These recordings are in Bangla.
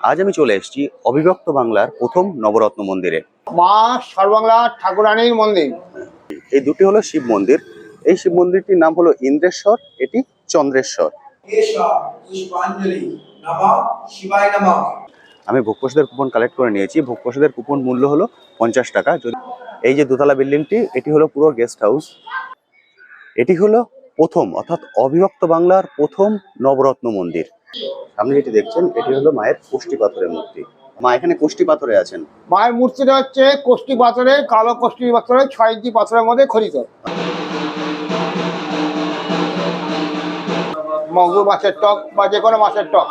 আজ আমি চলে এসেছি অবিভক্ত বাংলার প্রথম নবরত্ন মন্দিরে। মা সর্বাংলা ঠাকুরানীর মন্দির। এই দুটি হলো শিব মন্দির। এই শিব মন্দিরটির নাম হলো ইন্দ্রেশ্বর এটি চন্দ্রেশ্বর। কেশ পুষ্পাঞ্জলি নমঃ শিবায় নমঃ। আমি ভোগ প্রসাদের কুপন কালেক্ট করে নিয়েছি। ভোগ প্রসাদের কুপন মূল্য হলো পঞ্চাশ টাকা। যদি এই যে দোতলা বিল্ডিংটি এটি হলো পুরো গেস্ট হাউস এটি হলো প্রথম অর্থাৎ অবিভক্ত বাংলার প্রথম নবরত্ন মন্দির। সামনে যেটি দেখছেন এটি হলো মায়ের কোষ্টি পাথরের মূর্তি। মা এখানে কোষ্টি পাথরে আছেন। মায়ের মূর্তিটা হচ্ছে কোষ্টি পাথরে কালো কোষ্টি পাথরে ছয় ইঞ্চি পাথরের মধ্যে খরিত মগুর মাছের টক বা যে কোনো মাছের টক।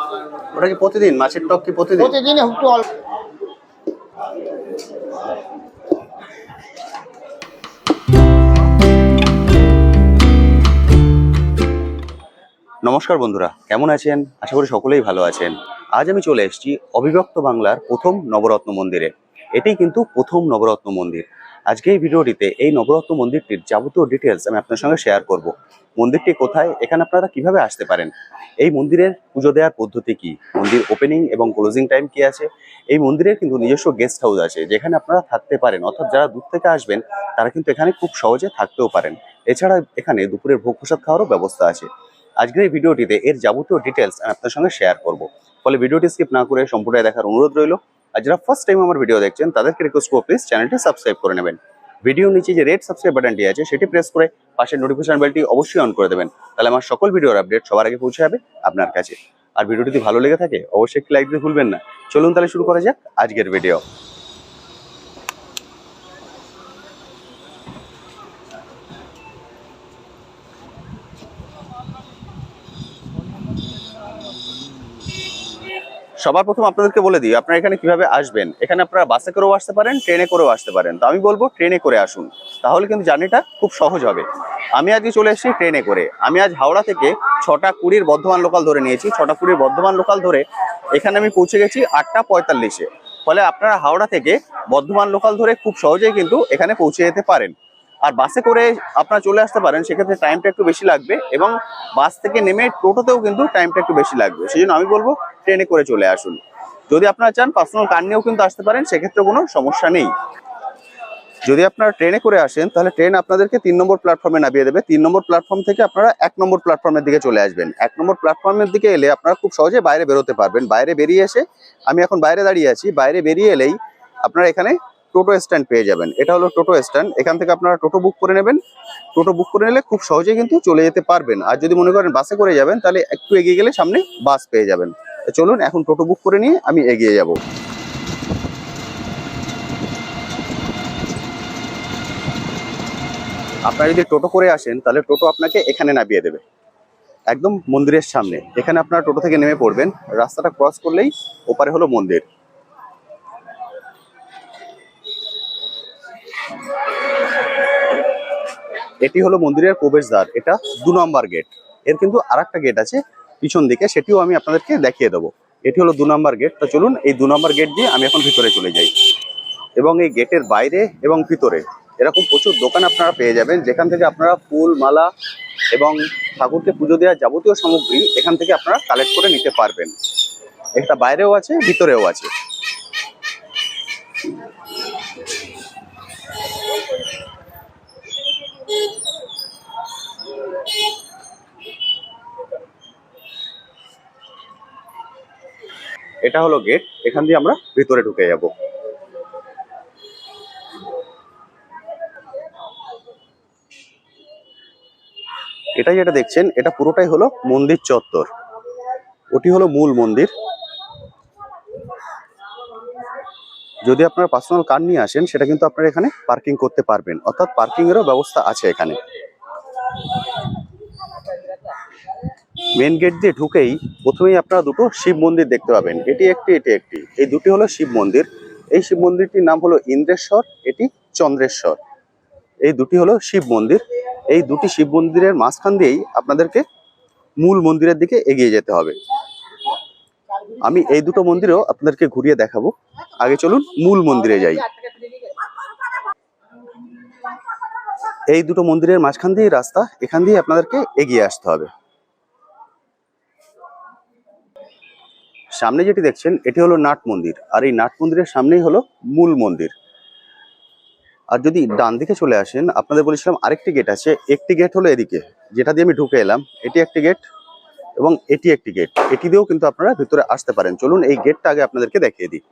ওটা কি প্রতিদিন? মাছের টক কি প্রতিদিন? প্রতিদিন একটু অল্প। নমস্কার বন্ধুরা, কেমন আছেন? আশা করি সকলেই ভালো আছেন। আজ আমি চলে এসেছি অবিভক্ত বাংলার প্রথম নবরত্ন মন্দিরে। এটি কিন্তু প্রথম নবরত্ন মন্দির। আজকে এই ভিডিওটিতে এই নবরত্ন মন্দিরটির যাবতীয় ডিটেলস আমি আপনার সঙ্গে শেয়ার করব। মন্দিরটি কোথায়, এখানে আপনারা কীভাবে আসতে পারেন? এই মন্দিরের পুজো দেওয়ার পদ্ধতি কি? মন্দির ওপেনিং এবং ক্লোজিং টাইম কি আছে? এই মন্দিরের কিন্তু নিজস্ব গেস্ট হাউস আছে, যেখানে আপনারা থাকতে পারেন। অর্থাৎ যারা দূর থেকে আসবেন, তারা কিন্তু এখানে খুব সহজে থাকতেও পারেন। এছাড়া এখানে দুপুরের ভোগ প্রসাদ খাওয়ারও ব্যবস্থা আছে। আজকের এই ভিডিওটিতে এর যাবতীয় ডিটেলস আমি আপনার সঙ্গে শেয়ার করব। ফলে ভিডিওটি স্কিপ না করে সম্পূর্ণ দেখার অনুরোধ রইল। আর যারা ফার্স্ট টাইম আমার ভিডিও দেখছেন, তাদেরকে রিকোয়েস্ট করব প্লিজ চ্যানেলটি সাবস্ক্রাইব করে নেবেন। ভিডিও নিচে যে রেড সাবস্ক্রাইব বাটনটি আছে, সেটি প্রেস করে পাশের নোটিফিকেশন বেলটি অবশ্যই অন করে দেবেন। তাহলে আমার সকল ভিডিওর আপডেট সবার আগে পৌঁছে যাবে আপনার কাছে। আর ভিডিওটি যদি ভালো লেগে থাকে, অবশ্যই একটি লাইক দিতে ভুলবেন না। চলুন তাহলে শুরু করা যাক আজকের ভিডিও সবার প্রথম আপনাদেরকে বলে দিই, আপনারা এখানে কীভাবে আসবেন? এখানে আপনারা বাসে করেও আসতে পারেন ট্রেনে করেও আসতে পারেন। তো আমি বলব ট্রেনে করে আসুন। তাহলে কিন্তু জার্নিটা খুব সহজ হবে। আমি আজকে চলে এসেছি ট্রেনে করে। আমি আজ হাওড়া থেকে ছটা কুড়ির বর্ধমান লোকাল ধরে নিয়েছি। ছটা কুড়ির বর্ধমান লোকাল ধরে এখানে আমি পৌঁছে গেছি আটটা পঁয়তাল্লিশে। ফলে আপনারা হাওড়া থেকে বর্ধমান লোকাল ধরে খুব সহজেই কিন্তু এখানে পৌঁছে যেতে পারেন। আর বাসে করে আপনারা চলে আসতে পারেন, সেক্ষেত্রে টাইমটা একটু বেশি লাগবে এবং বাস থেকে নেমে টোটোতেও কিন্তু টাইমটা একটু বেশি লাগবে। সেই জন্য আমি বলব, ট্রেনে করে চলে আসুন। যদি আপনারা চান পার্সোনাল কার নিয়েও কিন্তু আসতে পারেন, সেক্ষেত্রে কোনো সমস্যা নেই। যদি আপনারা ট্রেনে করে আসেন, তাহলে ট্রেন আপনাদেরকে তিন নম্বর প্ল্যাটফর্মে নামিয়ে দেবে। তিন নম্বর প্ল্যাটফর্ম থেকে আপনারা এক নম্বর প্ল্যাটফর্মের দিকে চলে আসবেন। এক নম্বর প্ল্যাটফর্মের দিকে এলে আপনারা খুব সহজে বাইরে বেরোতে পারবেন। বাইরে বেরিয়ে এসে, আমি এখন বাইরে দাঁড়িয়ে আছি। বাইরে বেরিয়ে এলেই আপনারা এখানে টোটো স্ট্যান্ড পেয়ে যাবেন। এটা হলো টোটো স্ট্যান্ড। এখান থেকে আপনারা টোটো বুক করে নেবেন। টোটো বুক করে নিলে খুব সহজে কিন্তু চলে যেতে পারবেন। আর যদি মনে করেন বাসে করে যাবেন, তাহলে একটু এগিয়ে গেলে সামনে বাস পেয়ে যাবেন। চলুন, এখন টোটো বুক করে নিয়ে আমি এগিয়ে যাব। আপনারা যদি টোটো করে আসেন, তাহলে টোটো আপনাকে এখানে নামিয়ে দেবে। একদম মন্দিরের সামনে। এখানে আপনারা টোটো থেকে নেমে পড়বেন। রাস্তাটা ক্রস করলেই ওপারে হলো মন্দির। এটি হলো মন্দিরের প্রবেশদ্বার, এটা দু নম্বর গেট। এর কিন্তু আর গেট আছে পিছন দিকে, সেটিও আমি আপনাদেরকে দেখিয়ে দেবো। এটি হলো দু নম্বর গেট। তো চলুন, এই দু নম্বর গেট দিয়ে আমি এখন ভিতরে চলে যাই। এবং এই গেটের বাইরে এবং ভিতরে এরকম প্রচুর দোকান আপনারা পেয়ে যাবেন, যেখান থেকে আপনারা ফুল, মালা এবং ঠাকুরকে পুজো দেওয়ার যাবতীয় সামগ্রী এখান থেকে আপনারা কালেক্ট করে নিতে পারবেন। এটা বাইরেও আছে, ভিতরেও আছে। এটা হলো গেট এখান দিয়ে আমরা ভিতরে ঢুকে যাব। এটা যেটা দেখছেন, এটা পুরোটাই হলো মন্দির চত্বর। ওটি হলো মূল মন্দির। যদি আপনারা পার্সোনাল কার নিয়ে আসেন, সেটা কিন্তু আপনারা এখানে পার্কিং করতে পারবেন। অর্থাৎ পার্কিং এরও ব্যবস্থা আছে এখানে। মেন গেট দিয়ে ঢুকেই প্রথমেই আপনারা দুটো শিব মন্দির দেখতে পাবেন। এটি একটি এটি একটি। এই দুটি হলো শিব মন্দির। এই শিব মন্দিরটির নাম হলো ইন্দ্রেশ্বর, এটি চন্দ্রেশ্বর। এই দুটি হলো শিব মন্দির। এই দুটি শিব মন্দিরের মাঝখান দিয়েই আপনাদেরকে মূল মন্দিরের দিকে এগিয়ে যেতে হবে। আমি এই দুটো মন্দিরেও আপনাদেরকে ঘুরিয়ে দেখাবো। আগে চলুন মূল মন্দিরে যাই। এই দুটো মন্দিরের মাঝখান দিয়ে রাস্তা, এখান দিয়ে আপনাদেরকে এগিয়ে আসতে হবে। সামনে যেটি দেখছেন, এটি হলো নাট মন্দির। আর এই নাট মন্দিরের সামনেই হলো মূল মন্দির। আর যদি ডান দিকে চলে আসেন, আপনাদের বলেছিলাম আরেকটি গেট আছে। একটি গেট হলো এদিকে, যেটা দিয়ে আমি ঢুকে এলাম। এটি একটি গেট এবং এটি একটি গেট এটি দিয়েও কিন্তু আপনারা ভিতরে আসতে পারেন। চলুন এই গেটটা আগে আপনাদেরকে দেখিয়ে দিই।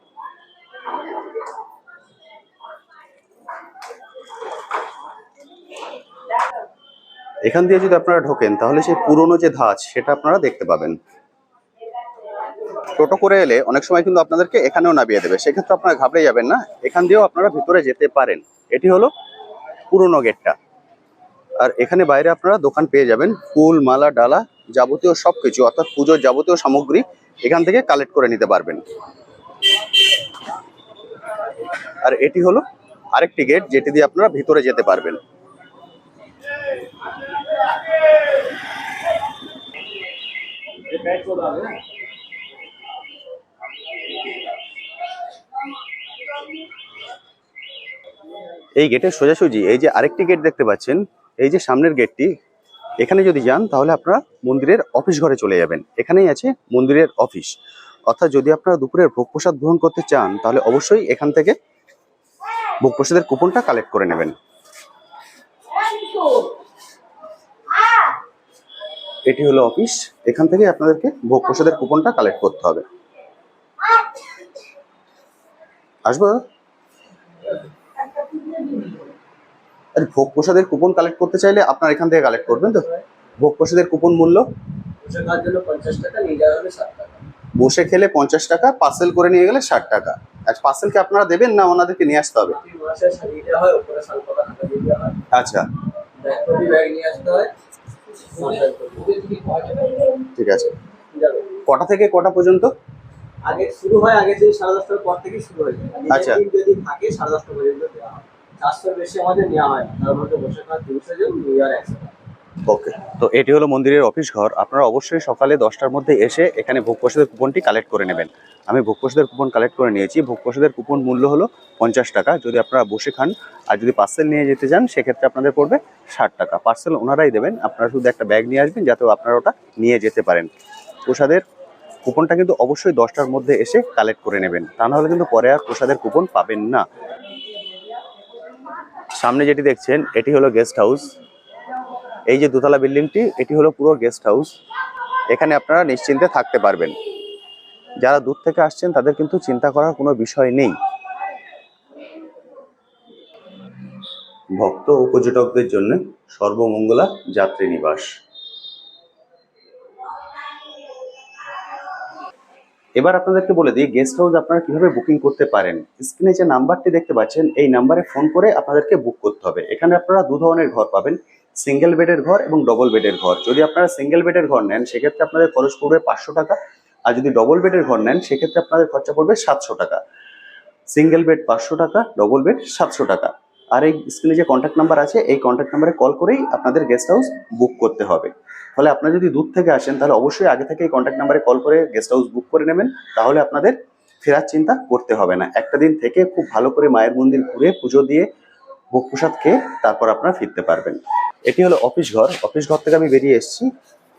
এখান দিয়ে যদি আপনারা ঢোকেন, তাহলে সেই পুরনো যে ধাঁচ, সেটা আপনারা দেখতে পাবেন। টোটো করে এলে অনেক সময় কিন্তু আপনাদেরকে এখানেও নামিয়ে দেবে। সেক্ষেত্রে আপনারা ঘাবড়ে যাবেন না। এখান দিয়েও আপনারা ভিতরে যেতে পারেন। এটি হলো পুরনো গেটটা। আর এখানে বাইরে আপনারা দোকান পেয়ে যাবেন। ফুল, মালা, ডালা যাবতীয় সবকিছু, অর্থাৎ পুজোর যাবতীয় সামগ্রী এখান থেকে কালেক্ট করে নিতে পারবেন। আর এটি হলো আরেকটি গেট যেটি দিয়ে আপনারা ভিতরে যেতে পারবেন। এই গেটের সোজাসুজি, এই যে আরেকটি গেট দেখতে পাচ্ছেন, এই যে সামনের গেটটি এখানে যদি যান তাহলে আপনারা মন্দিরের অফিস ঘরে চলে যাবেন। এখানেই আছে মন্দিরের অফিস অর্থাৎ যদি আপনারা দুপুরের ভোগ প্রসাদ গ্রহণ করতে চান, তাহলে অবশ্যই এখান থেকে ভোগ প্রসাদের কুপনটা কালেক্ট করে নেবেন। এটি হলো অফিস এখান থেকে আপনাদেরকে ভোগ প্রসাদের কুপনটা কালেক্ট করতে হবে। আসব আরে ভোগ প্রসাদের কুপন কালেক্ট করতে চাইলে আপনার এখান থেকে কালেক্ট করবেন তো? ভোগ প্রসাদের কুপন মূল্য? বসে খেলে পঞ্চাশ টাকা পার্সেল করে নিয়ে গেলে ষাট টাকা। আচ্ছা পার্সেলকে আপনারা দেবেন না ওনাদেরকে নিয়ে আসতে হবে? আচ্ছা। টাকা। ঠিক আছে। কটা থেকে কটা পর্যন্ত? আগে শুরু হয় আগে থেকে সাড়ে দশটার পর থেকেই শুরু হয়ে যায়। আচ্ছা। যদি থাকে সাড়ে দশটা পর্যন্ত দেওয়া হয়। চারশোর বেশি আমাদের নেওয়া হয় তার মধ্যে বসে ওকে তো এটি হলো মন্দিরের অফিস ঘর। আপনারা অবশ্যই সকালে দশটার মধ্যে এসে এখানে ভোগ প্রসাদের কুপনটি কালেক্ট করে নেবেন। আমি ভোগ প্রসাদের কুপন কালেক্ট করে নিয়েছি। ভোগ প্রসাদের কুপন মূল্য হলো পঞ্চাশ টাকা। যদি আপনারা বসে খান আর যদি পার্সেল নিয়ে যেতে চান, সেক্ষেত্রে আপনাদের পড়বে ষাট টাকা। পার্সেল ওনারাই দেবেন। আপনারা শুধু একটা ব্যাগ নিয়ে আসবেন যাতে আপনারা ওটা নিয়ে যেতে পারেন। প্রসাদের কুপনটা কিন্তু অবশ্যই দশটার মধ্যে এসে কালেক্ট করে নেবেন। তা নাহলে কিন্তু পরে আর প্রসাদের কুপন পাবেন না। সামনে যেটি দেখছেন, এটি হলো গেস্ট হাউস এই যে দোতলা বিল্ডিংটি, এটি হলো পুরো গেস্ট হাউস এখানে আপনারা নিশ্চিন্তে থাকতে পারবেন। যারা দূর থেকে আসছেন, তাদের কিন্তু চিন্তা করার কোনো বিষয় নেই। ভক্ত ও পর্যটকদের জন্য সর্বমঙ্গলা যাত্রী নিবাস এবার আপনাদেরকে বলে দিই গেস্ট হাউস আপনারা কীভাবে বুকিং করতে পারেন? স্ক্রিনে যে নাম্বারটি দেখতে পাচ্ছেন, এই নাম্বারে ফোন করে আপনাদেরকে বুক করতে হবে। এখানে আপনারা দু ধরনের ঘর পাবেন সিঙ্গেল বেডের ঘর এবং ডবল বেডের ঘর। যদি আপনারা সিঙ্গেল বেডের ঘর নেন, সেক্ষেত্রে আপনাদের খরচ পড়বে পাঁচশো টাকা। আর যদি ডবল বেডের ঘর নেন, সেক্ষেত্রে আপনাদের খরচা পড়বে সাতশো টাকা। সিঙ্গেল বেড পাঁচশো টাকা ডবল বেড সাতশো টাকা। আর এই স্ক্রিনে যে কন্ট্যাক্ট নাম্বার আছে, এই কন্ট্যাক্ট নাম্বারে কল করেই আপনাদের গেস্ট হাউস বুক করতে হবে। ফলে আপনারা যদি দূর থেকে আসেন, তাহলে অবশ্যই আগে থেকে কন্ট্যাক্ট নাম্বারে কল করে গেস্ট হাউস বুক করে নেবেন। তাহলে আপনাদের ফেরার চিন্তা করতে হবে না। একটা দিন থেকে খুব ভালো করে মায়ের মন্দির ঘুরে পুজো দিয়ে ভোগ প্রসাদ খেয়ে তারপর আপনারা ফিরতে পারবেন। এটি হলো অফিস ঘর। অফিস ঘর থেকে আমি বেরিয়ে এসেছি।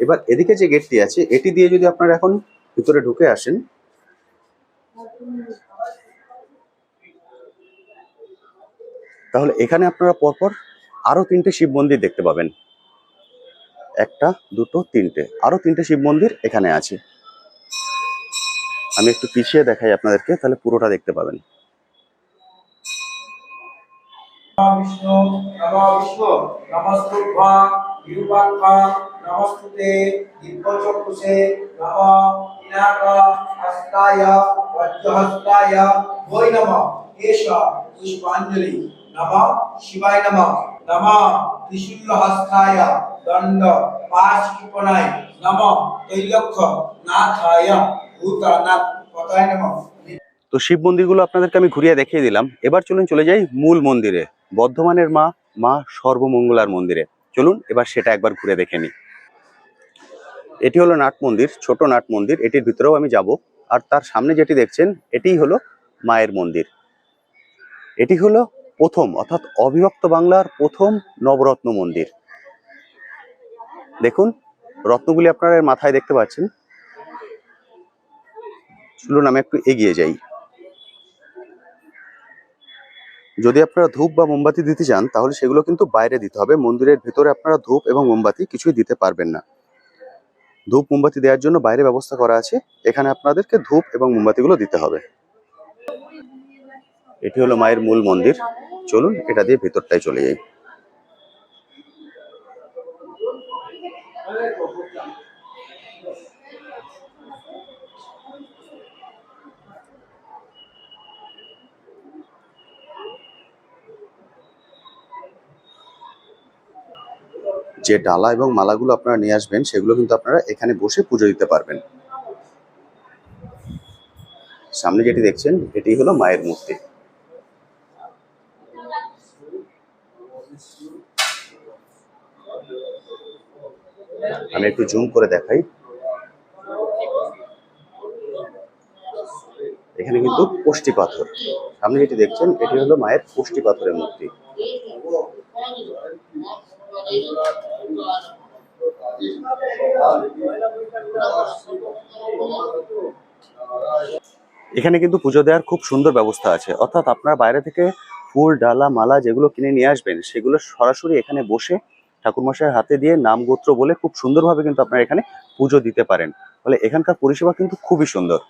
এবার এদিকে যে গেটটি আছে, এটি দিয়ে যদি আপনারা এখন ভিতরে ঢুকে আসেন, তাহলে এখানে আপনারা পরপর আরও তিনটে শিব মন্দির দেখতে পাবেন। একটা, দুটো, তিনটে। আরও তিনটে শিব মন্দির এখানে আছে। আমি একটু পিছিয়ে দেখাই আপনাদেরকে, তাহলে পুরোটা দেখতে পাবেন। নমস্তুতে পুষ্পাঞ্জলি, নমঃ, শিবায় নমঃ নমঃ ত্রিশূল হস্তায় দণ্ড পাশকৃপণায় নমঃ, তৈলক্ষ, নাথায়, ভূতানাথ, পতায় নমঃ। তো শিব মন্দিরগুলো আপনাদেরকে আমি ঘুরিয়ে দেখিয়ে দিলাম। এবার চলুন চলে যাই মূল মন্দিরে, বর্ধমানের মা মা সর্বমঙ্গলার মন্দিরে। চলুন এবার সেটা একবার ঘুরে দেখে নিই। এটি হলো নাট মন্দির, ছোট নাট মন্দির। এটির ভিতরেও আমি যাব। আর তার সামনে যেটি দেখছেন, এটিই হলো মায়ের মন্দির। এটি হলো প্রথম, অর্থাৎ অবিভক্ত বাংলার প্রথম নবরত্ন মন্দির। দেখুন, রত্নগুলি আপনারা মাথায় দেখতে পাচ্ছেন। চলুন, আমি একটু এগিয়ে যাই। যদি আপনারা ধূপ বা মোমবাতি দিতে চান, তাহলে সেগুলো কিন্তু বাইরে দিতে হবে। মন্দিরের ভেতরে আপনারা ধূপ এবং মোমবাতি কিছুই দিতে পারবেন না। ধূপ, মোমবাতি দেওয়ার জন্য বাইরে ব্যবস্থা করা আছে। এখানে আপনাদেরকে ধূপ এবং মোমবাতিগুলো দিতে হবে। এটি হলো মায়ের মূল মন্দির। চলুন, এটা দিয়ে ভেতরটায় চলে যাই। যে ডালা এবং মালাগুলো আপনারা নিয়ে আসবেন, সেগুলো কিন্তু আপনারা এখানে বসে পুজো দিতে পারবেন। সামনে যেটি দেখছেন, এটি হলো মায়ের মূর্তি। আমি একটু জুম করে দেখাই। এখানে কিন্তু পুষ্টি পাথর। সামনে যেটি দেখছেন, এটি হলো মায়ের পুষ্টি পাথরের মূর্তি। এখানে কিন্তু পুজো দেওয়ার খুব সুন্দর ব্যবস্থা আছে। অর্থাৎ আপনারা বাইরে থেকে ফুল, ডালা, মালা যেগুলো কিনে নিয়ে আসবেন, সেগুলো সরাসরি এখানে বসে ঠাকুরমশাইয়ের হাতে দিয়ে নাম গোত্র বলে খুব সুন্দরভাবে কিন্তু আপনারা এখানে পুজো দিতে পারেন। ফলে এখানকার পরিষেবা কিন্তু খুবই সুন্দর।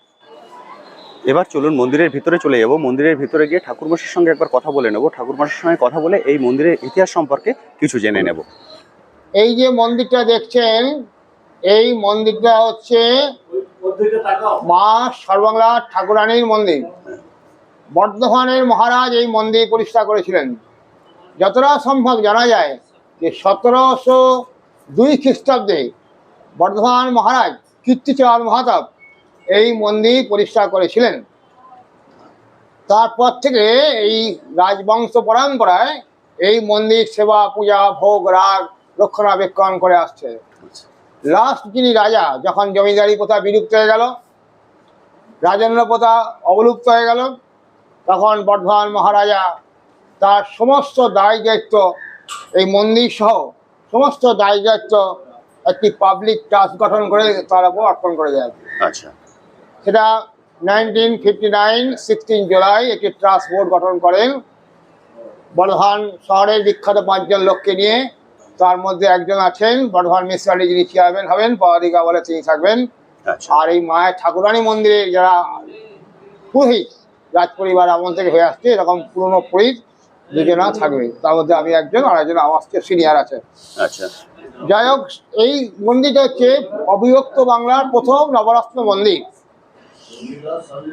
এবার চলুন মন্দিরের ভিতরে চলে যাব। মন্দিরের ভিতরে গিয়ে ঠাকুরমশাইয়ের সঙ্গে একবার কথা বলে নেব। ঠাকুরমশাইয়ের সঙ্গে কথা বলে এই মন্দিরের ইতিহাস সম্পর্কে কিছু জেনে নেব। এই যে মন্দিরটা দেখছেন, এই মন্দিরটা হচ্ছে মা সর্বাংলা ঠাকুরানীর মন্দির। বর্ধমানের মহারাজ এই মন্দির প্রতিষ্ঠা করেছিলেন। যতটা সম্ভব জানা যায় যে সতেরোশো দুই খ্রিস্টাব্দে বর্ধমান মহারাজ কীর্তিচাঁদ মহাতাব এই মন্দির প্রতিষ্ঠা করেছিলেন। তারপর থেকে এই রাজবংশ পরম্পরায় এই মন্দির সেবা পূজা, ভোগ, রাগ রক্ষণাবেক্ষণ করে আসছে। লাস্ট যিনি রাজা যখন জমিদারি প্রথা বিলুপ্ত হয়ে গেল রাজেন্দ্র প্রথা অবলুপ্ত হয়ে গেল তখন বর্ধমান মহারাজা তার সমস্ত দায় দায়িত্ব এই মন্দির সহ সমস্ত দায় দায়িত্ব একটি পাবলিক ট্রাস্ট গঠন করে তার উপর অর্পণ করে দেয় আচ্ছা। সেটা nineteen fifty nine sixteen July একটি ট্রাস্ট বোর্ড গঠন করেন। বর্ধমান শহরের বিখ্যাত পাঁচজন লোককে নিয়ে তার মধ্যে একজন আছেন বর্ধমান মিউনিসিপালিটি যিনি চেয়ারম্যান হবেন পদাধিকা বলে তিনি থাকবেন। আচ্ছা। আর এই মায়ের ঠাকুরানী মন্দিরে যারা পুরোহিত রাজ পরিবার আমল থেকে হয়ে আসছে এরকম পুরনো পুরোহিত দুজনা থাকবে। তার মধ্যে আমি একজন আর একজন আমার সিনিয়র আছে। আচ্ছা। যাই হোক এই মন্দিরটা হচ্ছে অবিভক্ত বাংলার প্রথম নবরত্ন মন্দির।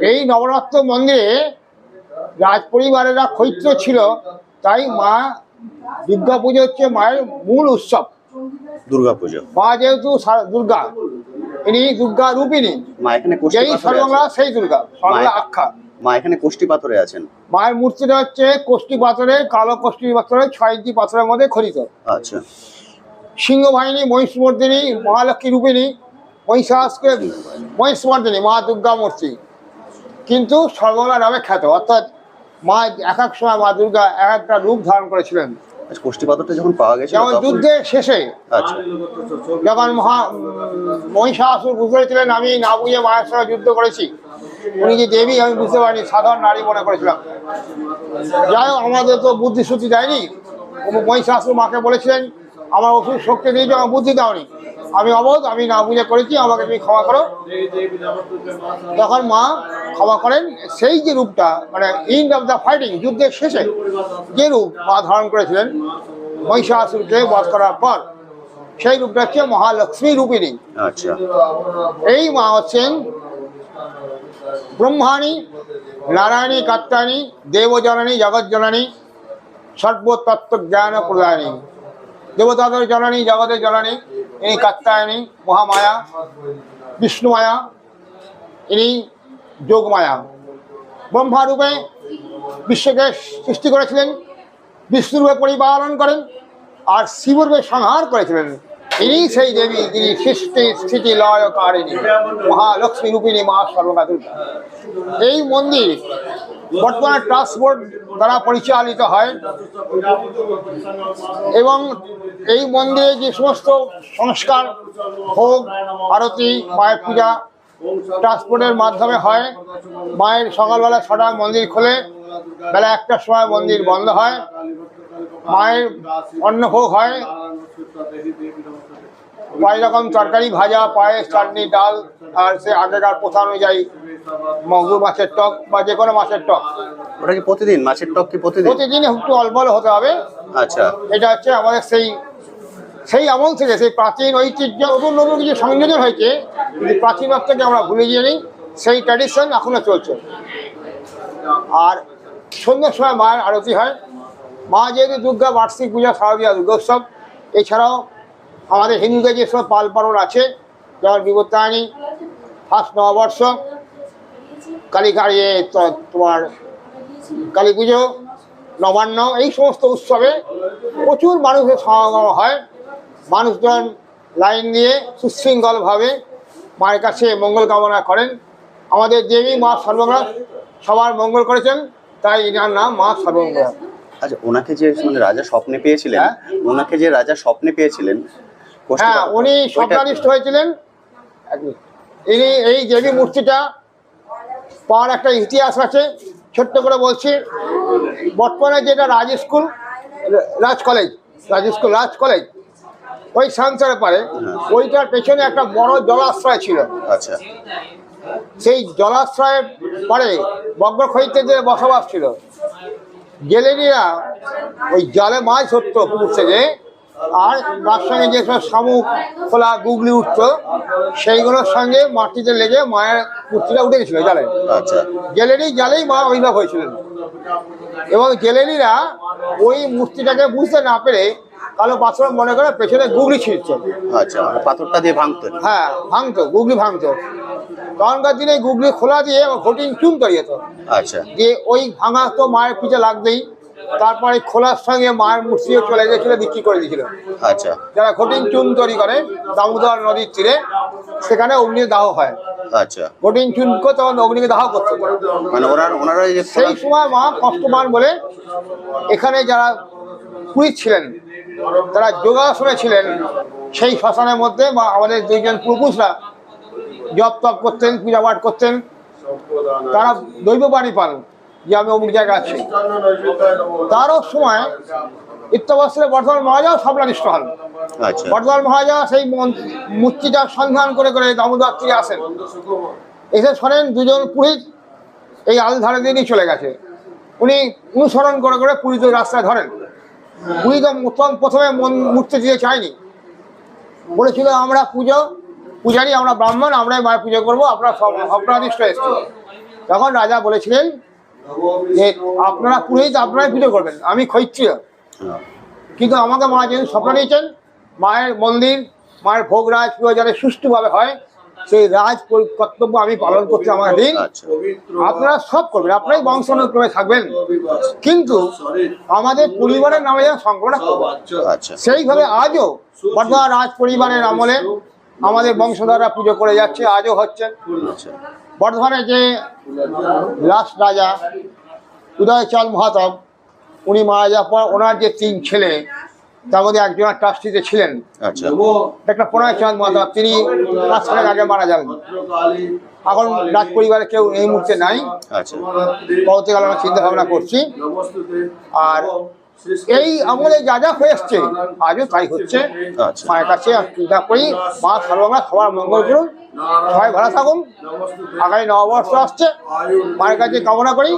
এই নবরত্ন মন্দিরে রাজ পরিবারেরা ক্ষৈত্র ছিল তাই মা দুর্গা পুজো হচ্ছে মায়ের মূল উৎসব। দুর্গাপুজো মা যেহেতু দুর্গা ইনি দুর্গা রূপিণী মা এখানে যেই পাথরে আছেন। সেই দুর্গা সর্ববাংলা মায়ের- আখ্যা। মা এখানে কোষ্টি পাথরে আছেন। মায়ের মূর্তিটা হচ্ছে কোষ্টি পাথরের কালো কোষ্টি পাথরের ছয় ইঞ্চি পাথরের মধ্যে খরিত আচ্ছা। সিংহবাহিনী মহিষমর্দিনী মহালক্ষ্মী রূপিণী মহিষাসকে মহিষমর্দিনী মা দুর্গা মূর্তি। কিন্তু সর্বমঙ্গলা নামে খ্যাত অর্থাৎ মা এক এক সময় মা দুর্গা এক একটা রূপ ধারণ করেছিলেন। আচ্ছা, যখন পাওয়া যেমন যুদ্ধের শেষে আচ্ছা। যখন মহা উম, মহিষাসুর বুঝতে পেরেছিলেন আমি না বুঝে মায়ের সঙ্গে যুদ্ধ করেছি। উনি যে দেবী আমি বুঝতে পারিনি সাধারণ নারী মনে করেছিলাম। যাই হোক আমাদের তো বুদ্ধি দেয়নি। মহিষাসুর মাকে বলেছিলেন আমার ওষুধ শক্তি দিয়েছে আমার বুদ্ধি দাওনি। আমি অবোধ আমি না বুঝে করেছি আমাকে তুমি ক্ষমা করো। তখন মা ক্ষমা করেন সেই যে রূপটা মানে ইন্ড অফ দ্য ফাইটিং যুদ্ধের শেষে যে রূপ মা ধারণ করেছিলেন মহিষাসুরকে বধ করার পর সেই রূপটা হচ্ছে মহালক্ষ্মী রূপিণী। আচ্ছা। এই মা হচ্ছেন ব্রহ্মাণী নারায়ণী কাত্তায়নী দেবজননী জগৎজননী সর্বতত্ত্ব জ্ঞান প্রদায়নী দেবতাদের জননী জগতের জননী। ইনি কাত্তায়নী মহামায়া বিষ্ণুমায়া ইনি যোগমায়া ব্রহ্মারূপে বিশ্বকে সৃষ্টি করেছিলেন বিষ্ণুরূপে পরিপালন করেন আর শিবরূপে সংহার করেছিলেন। ইনি সেই দেবী যিনি সৃষ্টি, স্থিতি লয় কারিণী মহালক্ষ্মী রূপিণী মা সর্বদা এই মন্দির বর্তমানে ট্রাস্ট বোর্ড দ্বারা পরিচালিত হয়। এবং এই মন্দিরে যে সমস্ত সংস্কার ভোগ, আরতি, মায়ের পূজা ট্রান্সপোর্টের মাধ্যমে হয়। মায়ের সকালবেলা ছটা মন্দির খোলে, বেলা একটার সময় মন্দির বন্ধ হয়। মায়ের অন্নভোগ হয়। কয় রকম তরকারি ভাজা পায়েস চাটনি ডাল আর সে আগেকার প্রথা অনুযায়ী মগুর মাছের টক বা যে কোনো মাছের টক। ওটা কি প্রতিদিন? মাছের টক কি প্রতিদিন? প্রতিদিন একটু অল্প অল্প হতে হবে। আচ্ছা। এটা হচ্ছে আমাদের সেই সেই আমল থেকে সেই প্রাচীন ঐতিহ্য নতুন নতুন কিছু সংযোজন হয়েছে কিন্তু প্রাচীনত্বকে আমরা ভুলে গিয়ে নিই সেই ট্র্যাডিশন এখনও চলছে। আর সন্ধ্যের সময় মায়ের আরতি হয়। মা যেহেতু দুর্গা বার্ষিক পূজা শারদীয়া দুর্গোৎসব এছাড়াও আমাদের হিন্দুদের যে সব পাল পার্বণ আছে যেমন বিপত্তায়নী ফার্স্ট নববর্ষ কালীকার ইয়ে তো- তোমার কালী পুজো নবান্ন এই সমস্ত উৎসবে প্রচুর মানুষের সমাগম হয়। মানুষজন লাইন দিয়ে সুশৃঙ্খলভাবে মায়ের কাছে মঙ্গল কামনা করেন। আমাদের দেবী মা সর্বগ্রা সবার মঙ্গল করেছেন তাই এনার নাম মা সর্বগ্রা আচ্ছা ওনাকে যে মানে রাজা স্বপ্নে পেয়েছিলেন হ্যাঁ? ওনাকে যে রাজা স্বপ্নে পেয়েছিলেন হ্যাঁ উনি ওইটা- হয়েছিলেন। ইনি এই দেবী মূর্তিটা পাওয়ার একটা ইতিহাস আছে ছোট্ট করে বলছি। বর্তমানে যেটা Raj school Raj college Raj school Raj college ওই সাংসারের পারে। ওইটার পেছনে একটা বড় জলাশ্রয় ছিল। আচ্ছা। সেই জলাশ্রয়ের পরে বগ্রখৈত্যদের বসবাস ছিল। জেলেরিরা ওই জলে মাছ ধরতো পুকুর থেকে। আর তার সঙ্গে যেসব শামুক খোলা গুগলি উঠতো সেইগুলোর সঙ্গে মাটিতে লেগে মায়ের মূর্তিটা উঠে গেছিল জলে। আচ্ছা। জেলেরি জালেই মা অভিভাব হয়েছিলেন। এবং জেলেরিরা ওই মূর্তিটাকে বুঝতে না পেরে কালো পাথর মনে করে পেছনে গুগলি ছিঁড়ছে। আচ্ছা মানে পাথরটা দিয়ে ভাঙতেন হ্যাঁ ভাঙতো গুগলি ভাঙতো। তখনকার দিনে গুগলি খোলা দিয়ে ঘটিং চুন করিয়ে আচ্ছা। যে ওই ভাঙা তো মায়ের পিঠে লাগবেই। তারপরে খোলার সঙ্গে মায়ের মূর্তিও চলে গেছিল বিক্রি করে দিয়েছিল। আচ্ছা। যারা ঘটিং চুন তৈরি করে দামোদর নদীর তীরে সেখানে অগ্নি দাহ হয়। আচ্ছা। চুনকে তখন অগ্নিকে দাহ করতো। মানে ওনারা সেই সময় মা বলে এখানে যারা পুরীত ছিলেন তারা যোগাসনে ছিলেন সেই শ্মশানের মধ্যে বা আমাদের দুইজন পূর্বপুরুষরা জপ তপ করতেন পূজা পাঠ করতেন। তারা দৈব বাণী পান। যে আমি অমুক জায়গা আছি। তারও সময় ইত্যবস্ত্রে বর্ধমান মহারাজাও সাবলানিষ্ঠ হন। আচ্ছা। বর্ধমান মহাজা সেই মূর্তিটার সন্ধান করে করে দামোদর থেকে আসেন। এসে শোনেন দুজন পুরীত এই আল আলধারে দিনই চলে গেছে। উনি অনুসরণ করে করে পুরীতে রাস্তায় ধরেন। পুরী তো প্রথম- মন- মূর্তি দিতে চায়নি। বলেছিল আমরা পুজো পূজারি আমরা ব্রাহ্মণ আমরাই মায়ের পুজো করব আপনারা সব অপরাধিষ্ঠ এসছে তখন রাজা বলেছিলেন যে আপনারা পুরোহিত আপনারাই পুজো করবেন। আমি হ্যাঁ। কিন্তু আমাকে মা যেহেতু স্বপ্ন নিয়েছেন মায়ের মন্দির মায়ের ভোগ রাজ পুজো যাতে সুষ্ঠুভাবে হয় সেই রাজ কর্তব্য আমি পালন করছি আমার দিন। আচ্ছা। আপনারা সব করবেন আপনারাই বংশানুক্রমে থাকবেন। কিন্তু আমাদের পরিবারের নামে যেন করব আচ্ছা। সেইভাবে আজও বর্ধমান রাজ পরিবারের আমলে আমাদের বংশধররা পুজো করে যাচ্ছে আজও হচ্ছে। আচ্ছা। বর্ধমানে যে লাস্ট রাজা উদয়চাঁদ মহাতব উনি মারা যাওয়ার পর ওনার যে তিন ছেলে তার মধ্যে একজন ট্রাস্টিতে ছিলেন আচ্ছা। একটা প্রণয় চাঁদ মহাতব তিনি পাঁচ সালের আগে মারা যান। এখন রাজ পরিবারে কেউ এই মুহূর্তে নাই। আচ্ছা। পরবর্তীকালে আমরা চিন্তা ভাবনা করছি। আর এই আমলে যা যা হয়ে এসছে আজও তাই হচ্ছে। আচ্ছা। মায়ের কাছে চিন্তা করি মা সর্বঙ্গা সবার মঙ্গল করুন। সবাই ভালো থাকুন। আগামী নববর্ষ আসছে। মায়ের কাছে কামনা করি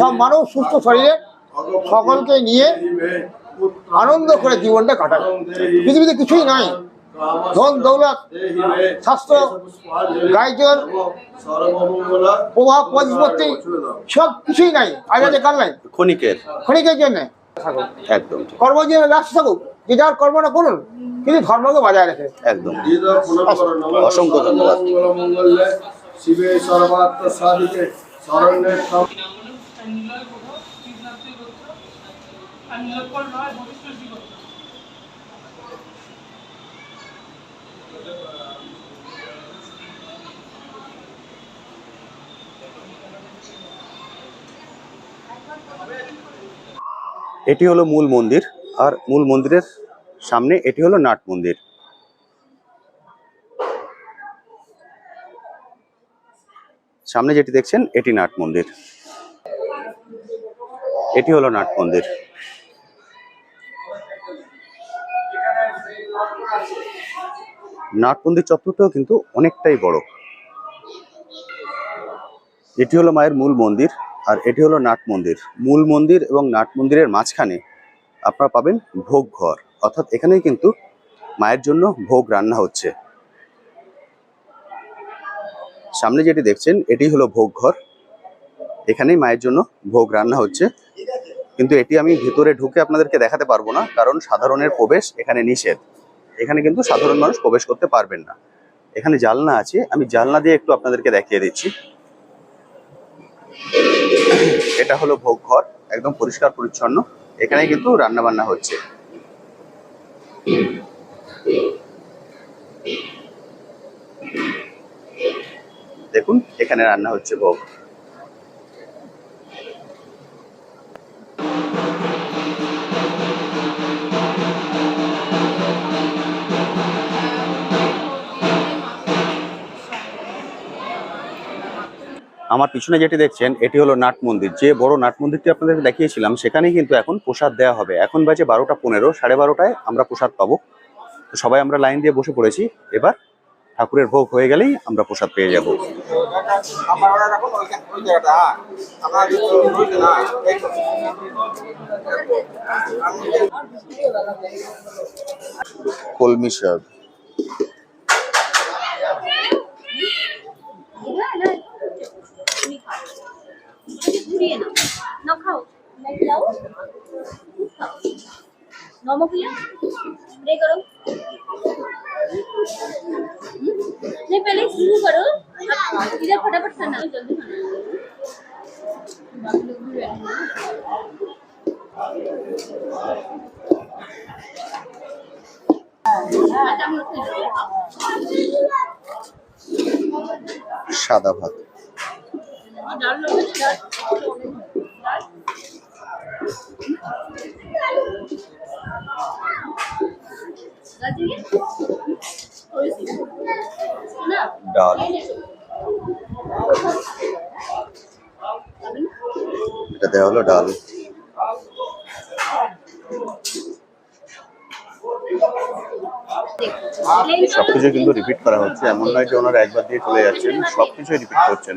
সব মানুষ সুস্থ শরীরে সকলকে নিয়ে আনন্দ করে জীবনটা কাটাবে পৃথিবীতে কিছুই নাই। ধন দৌলত স্বাস্থ্য গাইজন প্রভাব প্রতিপত্তি সব কিছুই নাই। আজ আছে কাল নাই? ক্ষণিকের ক্ষণিকের জন্যে একদম কর্মজীবনে ব্যস্ত থাকুক যে যার কর্মটা করুন কিন্তু ধর্মকে বজায় রেখে। একদম অসংখ্য ধন্যবাদ। শিবে সর্বাত্ম সাধিকে শরণ্যে নয় এটি হলো মূল মন্দির, আর মূল মন্দিরের সামনে এটি হলো নাট মন্দির। সামনে যেটি দেখছেন, এটি নাট মন্দির। এটি হলো নাট মন্দির। নাট মন্দির চত্বরটাও কিন্তু অনেকটাই বড়। এটি হলো মায়ের মূল মন্দির, আর এটি হলো নাট মন্দির। মূল মন্দির এবং নাট মন্দিরের মাঝখানে আপনারা পাবেন ভোগ ঘর। অর্থাৎ এখানেই কিন্তু মায়ের জন্য ভোগ রান্না হচ্ছে। সামনে যেটি দেখছেন, এটি হলো ভোগ ঘর। এখানেই মায়ের জন্য ভোগ রান্না হচ্ছে। কিন্তু এটি আমি ভিতরে ঢুকে আপনাদেরকে দেখাতে পারব না, কারণ সাধারণের প্রবেশ এখানে নিষেধ। এখানে কিন্তু সাধারণ মানুষ প্রবেশ করতে পারবেন না। এখানে জালনা আছে, আমি জালনা দিয়ে একটু আপনাদেরকে দেখিয়ে দিচ্ছি। এটা হলো ভোগ ঘর, একদম পরিষ্কার পরিচ্ছন্ন। এখানে কিন্তু রান্না বান্না হচ্ছে। দেখুন, এখানে রান্না হচ্ছে ভোগ। আমার পিছনে যেটি দেখছেন, এটি হলো নাট মন্দির। যে বড় নাট মন্দিরটি আপনাদেরকে দেখিয়েছিলাম সেখানে কিন্তু এখন প্রসাদ দেওয়া হবে। এখন বাজে বারোটা পনেরো, সাড়ে বারোটায় আমরা প্রসাদ পাবো। তো সবাই আমরা লাইন দিয়ে বসে পড়েছি। এবার ঠাকুরের ভোগ হয়ে গেলেই আমরা প্রসাদ পেয়ে যাব। কলমি শাক। ঘুরিয়ে নাও না খাও লাও খাও नमक लिया स्प्रे करो हम्म? नहीं पहले शुरू करो अब इधर फटाफट खाना जल्दी खाना बाकी लोग भी बैठे हैं ना। आटा हम लोग खा लेंगे। সাদা ভাত ডাল। এটা দেওয়া হলো ডাল। সবকিছু কিন্তু রিপিট করা হচ্ছে। এমন নয় যে ওনারা একবার দিয়ে চলে যাচ্ছেন সবকিছুই রিপিট করছেন।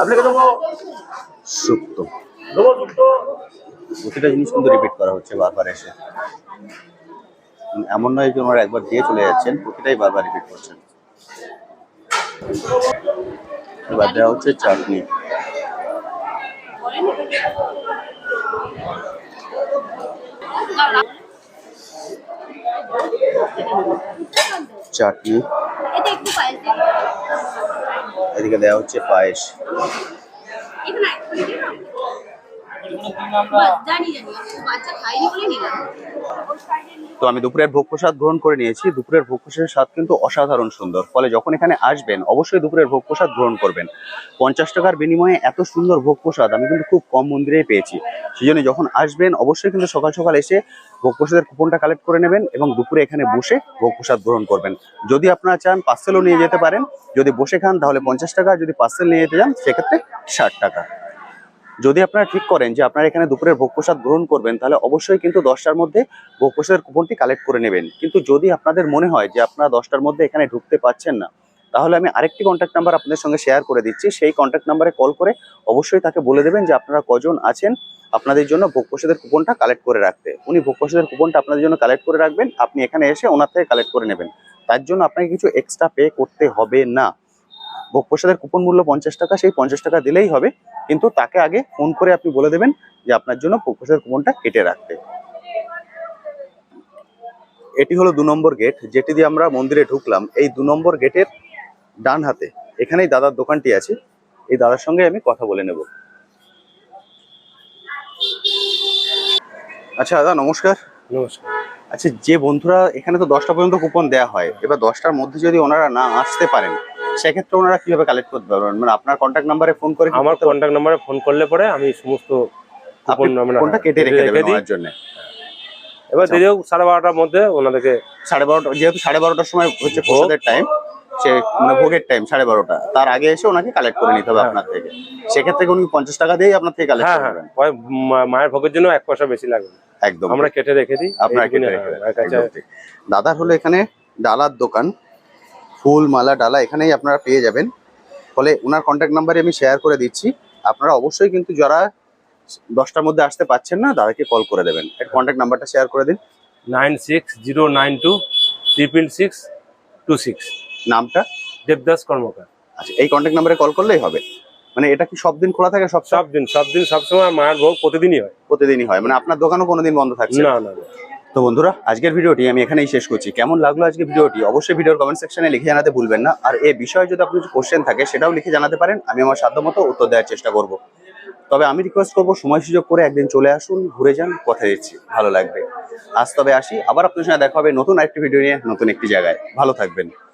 আপনাকে সুক্ত প্রতিটা জিনিস কিন্তু রিপিট করা হচ্ছে বারবার এসে। এমন নয় যে ওনারা একবার দিয়ে চলে যাচ্ছেন, প্রতিটাই বারবার রিপিট করছেন। এবার দেওয়া হচ্ছে চাটনি। চাটনি। এদিকে দেওয়া হচ্ছে পায়েস। তো আমি দুপুরের ভোগ প্রসাদ গ্রহণ করে নিয়েছি। দুপুরের ভোগ প্রসাদের স্বাদ কিন্তু অসাধারণ সুন্দর। ফলে যখন এখানে আসবেন, অবশ্যই দুপুরের ভোগ প্রসাদ গ্রহণ করবেন। পঞ্চাশ টাকার বিনিময়ে এত সুন্দর ভোগ প্রসাদ আমি কিন্তু খুব কম মন্দিরেই পেয়েছি। সেই জন্য যখন আসবেন, অবশ্যই কিন্তু সকাল সকাল এসে ভোগ প্রসাদের কুপনটা কালেক্ট করে নেবেন এবং দুপুরে এখানে বসে ভোগ প্রসাদ গ্রহণ করবেন। যদি আপনারা চান পার্সেলও নিয়ে যেতে পারেন। যদি বসে খান, তাহলে পঞ্চাশ টাকা। যদি পার্সেল নিয়ে যেতে চান, সেক্ষেত্রে ষাট টাকা। যদি আপনারা ঠিক করেন যে আপনারা এখানে দুপুরের ভোগ প্রসাদ গ্রহণ করবেন, তাহলে অবশ্যই কিন্তু দশটার মধ্যে ভোগ প্রসাদের কুপনটি কালেক্ট করে নেবেন। কিন্তু যদি আপনাদের মনে হয় যে আপনারা দশটার মধ্যে এখানে ঢুকতে পারছেন না, তাহলে আমি আরেকটি কন্ট্যাক্ট নাম্বার আপনাদের সঙ্গে শেয়ার করে দিচ্ছি। সেই কন্ট্যাক্ট নাম্বারে কল করে অবশ্যই তাকে বলে দেবেন যে আপনারা কজন আছেন আপনাদের জন্য ভোগ প্রসাদের কুপনটা কালেক্ট করে রাখতে। উনি ভোগ প্রসাদের কুপনটা আপনাদের জন্য কালেক্ট করে রাখবেন, আপনি এখানে এসে ওনার থেকে কালেক্ট করে নেবেন। তার জন্য আপনাকে কিছু এক্সট্রা পে করতে হবে না। ভোগ প্রসাদের কুপন মূল্য পঞ্চাশ টাকা সেই পঞ্চাশ টাকা দিলেই হবে। কিন্তু তাকে আগে ফোন করে আপনি বলে দেবেন যে আপনার জন্য ভোগ প্রসাদের কুপনটা কেটে রাখতে। এটি হলো দু নম্বর গেট যেটি দিয়ে আমরা মন্দিরে ঢুকলাম। এই দু নম্বর গেটের ডান হাতে এখানেই দাদার দোকানটি আছে। এই দাদার সঙ্গে আমি কথা বলে নেব। আচ্ছা দাদা নমস্কার। নমস্কার। আচ্ছা যে বন্ধুরা এখানে তো দশটা পর্যন্ত কুপন দেওয়া হয় এবার দশটার মধ্যে যদি ওনারা না আসতে পারেন সেক্ষেত্রে ওনারা কীভাবে কালেক্ট করতে পারবেন? মানে আপনার কন্ট্যাক্ট নাম্বারে ফোন করে আমার? কন্ট্যাক্ট নাম্বারে ফোন করলে পরে আমি সমস্ত ফোনটা কেটে রেখে দেবেন দিই। ওনার জন্য। এবার দেরি হোক সাড়ে বারোটার মধ্যে ওনাদেরকে সাড়ে বারোটা যেহেতু সাড়ে বারোটার সময় হচ্ছে প্রসাদের টাইম সে মানে ভোগের টাইম সাড়ে বারোটা। তার আগে এসে ওনাকে কালেক্ট করে নিতে হবে হ্যাঁ। আপনার থেকে। সেক্ষেত্রে উনি পঞ্চাশ টাকা দিয়েই আপনার থেকে কালেক্ট হ্যাঁ হ্যাঁ। মায়ের ভোগের জন্য এক পয়সা বেশি লাগবে। একদম। আমরা কেটে রেখে দিই। আপনার কেটে রেখে। দাদার হলো এখানে ডালার দোকান। ফুল মালা ডালা এখানেই আপনারা পেয়ে যাবেন। ফলে ওনার কন্ট্যাক্ট নাম্বারে আমি শেয়ার করে দিচ্ছি। আপনারা অবশ্যই কিন্তু যারা দশটার মধ্যে আসতে পাচ্ছেন না তাদেরকে কল করে দেবেন। এর কন্ট্যাক্ট নাম্বারটা শেয়ার করে দিন। Nine six zero nine two triple six two six. নামটা? দেবদাস কর্মকার। আচ্ছা এই কন্ট্যাক্ট নাম্বারে কল করলেই হবে। মানে এটা কি সব দিন খোলা থাকে সব সব? সব দিন সব দিন সবসময় মায়ের ভোগ প্রতিদিনই হয়। প্রতিদিনই হয়। মানে আপনার দোকানও কোনোদিন বন্ধ থাকছে না না। তো বন্ধুরা, আজকের ভিডিওটি আমি এখানেই শেষ করছি। কেমন লাগল আজকে ভিডিওটি? অবশ্যই ভিডিওর কমেন্ট সেকশনে লিখে জানাতে ভুলবেন না। আর এই বিষয়ে যদি আপনার কিছু কোশ্চেন থাকে, সেটাও লিখে জানাতে পারেন। আমি আমার সাধ্যমতো উত্তর দেওয়ার চেষ্টা করব। তবে আমি রিকোয়েস্ট করব, সময় সুযোগ করে একদিন চলে আসুন, ঘুরে যান, কথা দিচ্ছি। ভালো লাগবে। আজ তবে আসি। আবার আপনার সঙ্গে দেখা হবে নতুন আরেকটি ভিডিও নিয়ে, নতুন একটি জায়গায়। ভালো থাকবেন।